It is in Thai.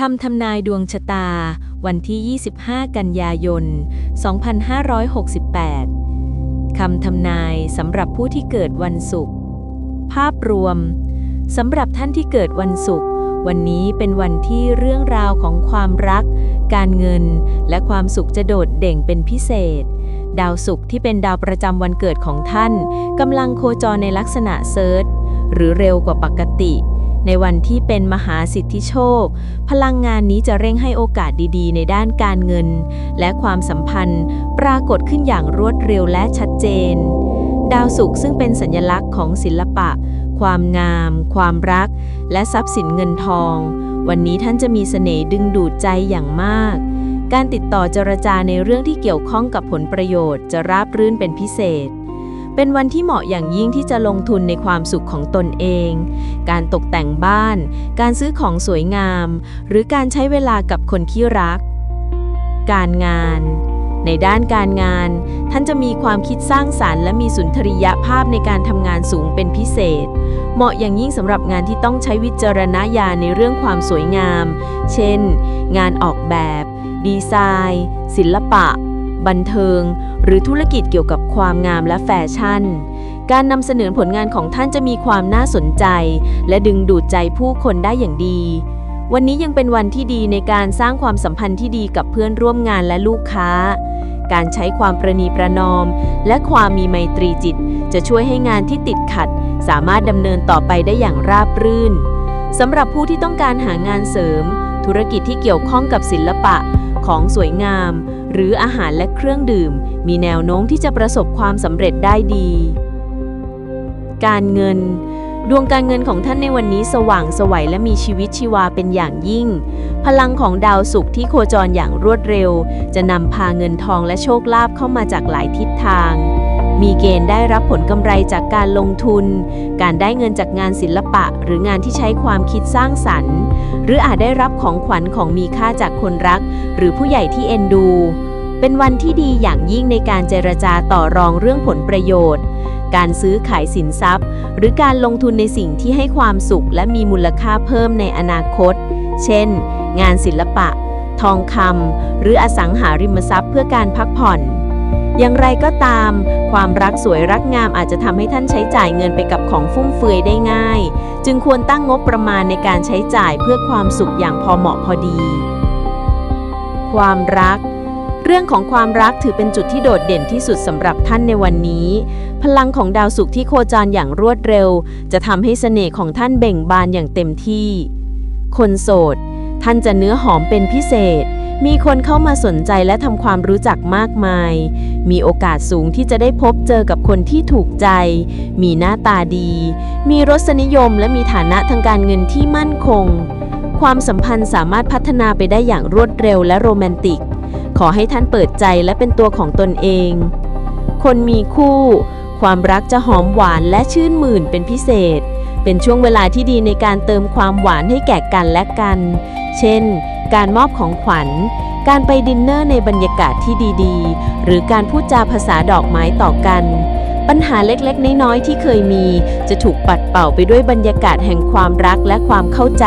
คำทำนายดวงชะตา วันที่ 25 กันยายน 2568 คำทำนายสำหรับผู้ที่เกิดวันศุกร์ ภาพรวม สำหรับท่านที่เกิดวันศุกร์ วันนี้เป็นวันที่เรื่องราวของความรัก การเงิน และความสุขจะโดดเด่งเป็นพิเศษ ดาวศุกร์ที่เป็นดาวประจำวันเกิดของท่านกำลังโคจรในลักษณะเซิร์ชหรือเร็วกว่าปกติ ในวันที่เป็นมหาสิทธิโชค พลังงานนี้จะเร่งให้โอกาสดีๆ ในด้านการเงิน และความสัมพันธ์ ปรากฏขึ้นอย่างรวดเร็วและชัดเจน ดาวศุกร์ซึ่งเป็นสัญลักษณ์ของศิลปะ ความงาม ความรัก และทรัพย์สินเงินทอง วันนี้ท่านจะมีเสน่ห์ดึงดูดใจอย่างมาก การติดต่อเจรจาในเรื่องที่เกี่ยวข้องกับผลประโยชน์จะราบรื่นเป็นพิเศษ เป็นวันที่เหมาะอย่างยิ่งที่จะลงทุนในความสุขของตนเอง การตกแต่งบ้าน การซื้อของสวยงาม หรือการใช้เวลากับคนที่รัก การงาน ในด้านการงาน ท่านจะมีความคิดสร้างสารรค์และมีสุนทรียภาพในการทำงานสูงเป็นพิเศษ เหมาะอย่างยิ่งสำหรับงานที่ต้องใช้วิจารณญาณในเรื่องความสวยงาม เช่น งานออกแบบ ดีไซน์ ศิลปะ บันเทิง หรือธุรกิจเกี่ยวกับความงามและแฟชั่น การนำเสนอผลงานของท่านจะมีความน่าสนใจ และดึงดูดใจผู้คนได้อย่างดี วันนี้ยังเป็นวันที่ดีในการสร้างความสัมพันธ์ที่ดีกับเพื่อนร่วมงานและลูกค้า การใช้ความประนีประนอม และความมีไมตรีจิต จะช่วยให้งานที่ติดขัด สามารถดำเนินต่อไปได้อย่างราบรื่นสำหรับผู้ที่ต้องการหางานเสริม ธุรกิจที่เกี่ยวข้องกับศิลปะของสวยงาม หรืออาหารและเครื่องดื่ม มีแนวโน้มที่จะประสบความสำเร็จได้ดี การเงิน ดวงการเงินของท่านในวันนี้สว่างไสวัยและมีชีวิตชีวาเป็นอย่างยิ่ง พลังของดาวศุกร์ที่โคจรอย่างรวดเร็ว จะนำพาเงินทองและโชคลาภเข้ามาจากหลายทิศทาง มีเกณฑ์ได้รับผลกำไรจากการลงทุน การได้เงินจากงานศิลปะ หรืองานที่ใช้ความคิดสร้างสรรค์ หรืออาจได้รับของขวัญของมีค่าจากคนรัก หรือผู้ใหญ่ที่เอ็นดู เป็นวันที่ดีอย่างยิ่งในการเจรจาต่อรองเรื่องผลประโยชน์ การซื้อขายสินทรัพย์ หรือการลงทุนในสิ่งที่ให้ความสุขและมีมูลค่าเพิ่มในอนาคต เช่น งานศิลปะ ทองคำหรืออสังหาริมทรัพย์เพื่อการพักผ่อน อย่างไรก็ตาม ความรักสวยรักงามอาจจะทำให้ท่านใช้จ่ายเงินไปกับของฟุ่มเฟือยได้ง่าย จึงควรตั้งงบประมาณในการใช้จ่ายเพื่อความสุขอย่างพอเหมาะพอดี ความรักเรื่องของความรักถือเป็นจุดที่โดดเด่นที่สุดสำหรับท่านในวันนี้ พลังของดาวศุกร์ที่โคจรอย่างรวดเร็ว จะทำให้เสน่ห์ของท่านเบ่งบานอย่างเต็มที่ คนโสด ท่านจะเนื้อหอมเป็นพิเศษ มีคนเข้ามาสนใจและทำความรู้จักมากมาย มีโอกาสสูงที่จะได้พบเจอกับคนที่ถูกใจ มีหน้าตาดี มีรสนิยมและมีฐานะทางการเงินที่มั่นคง ความสัมพันธ์สามารถพัฒนาไปได้อย่างรวดเร็วและโรแมนติก ขอให้ท่านเปิดใจและเป็นตัวของตนเอง คนมีคู่ ความรักจะหอมหวานและชื่นมื่นเป็นพิเศษ เป็นช่วงเวลาที่ดีในการเติมความหวานให้แก่กันและกัน เช่น การมอบของขวัญ การไปดินเนอร์ในบรรยากาศที่ดีๆ หรือการพูดจาภาษาดอกไม้ต่อกัน ปัญหาเล็กๆ น้อยๆ ที่เคยมี จะถูกปัดเป่าไปด้วยบรรยากาศแห่งความรักและความเข้าใจ